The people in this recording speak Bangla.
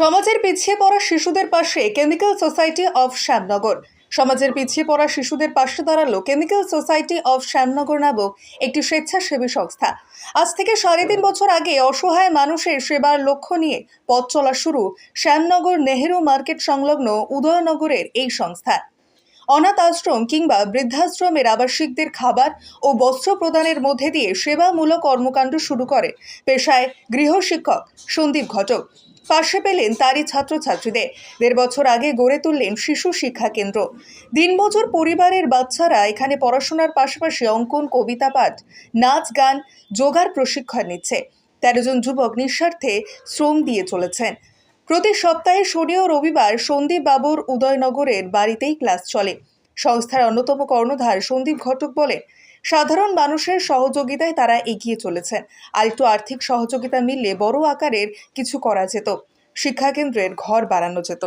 সমাজের পিছিয়ে পড়া শিশুদের পাশে কেমিক্যাল সোসাইটি অফ শ্যামনগর। সমাজের পিছিয়ে পড়া শিশুদের পাশে দাঁড়াল কেমিক্যাল সোসাইটি অফ শ্যামনগর নামক একটি স্বেচ্ছাসেবী সংস্থা। আজ থেকে সাড়ে তিন বছর আগে অসহায় মানুষের সেবার লক্ষ্য নিয়ে পথ চলা শুরু শ্যামনগর নেহেরু মার্কেট সংলগ্ন উদয়নগরের এই সংস্থা। অনাথ আশ্রম কিংবা বৃদ্ধাশ্রমের আবাসিকদের খাবার ও বস্ত্র প্রদানের মধ্যে দিয়ে সেবামূলক কর্মকাণ্ড শুরু করে পেশায় গৃহশিক্ষক সন্দীপ ঘটক। পাশে পেলেন তারই ছাত্রছাত্রীদের। দেড় বছর আগে গড়ে তুললেন শিশু শিক্ষা কেন্দ্র। দিনমজুর পরিবারের বাচ্চারা এখানে পড়াশোনার পাশাপাশি অঙ্কন, কবিতা পাঠ, নাচ, গান, যোগার প্রশিক্ষণ নিচ্ছে। তেরো জন যুবক নিঃস্বার্থে শ্রম দিয়ে চলেছেন। প্রতি সপ্তাহে শনি ও রবিবার সন্দীপ বাবুর উদয়নগরের বাড়িতেই ক্লাস চলে। সংস্থার অন্যতম কর্ণধার সন্দীপ ঘটক বলে সাধারণ মানুষের সহযোগিতায় তারা এগিয়ে চলেছেন। আর একটু আর্থিক সহযোগিতা মিললে বড় আকারের কিছু করা যেত। শিক্ষাকেন্দ্রের ঘর বাড়ানো যেত।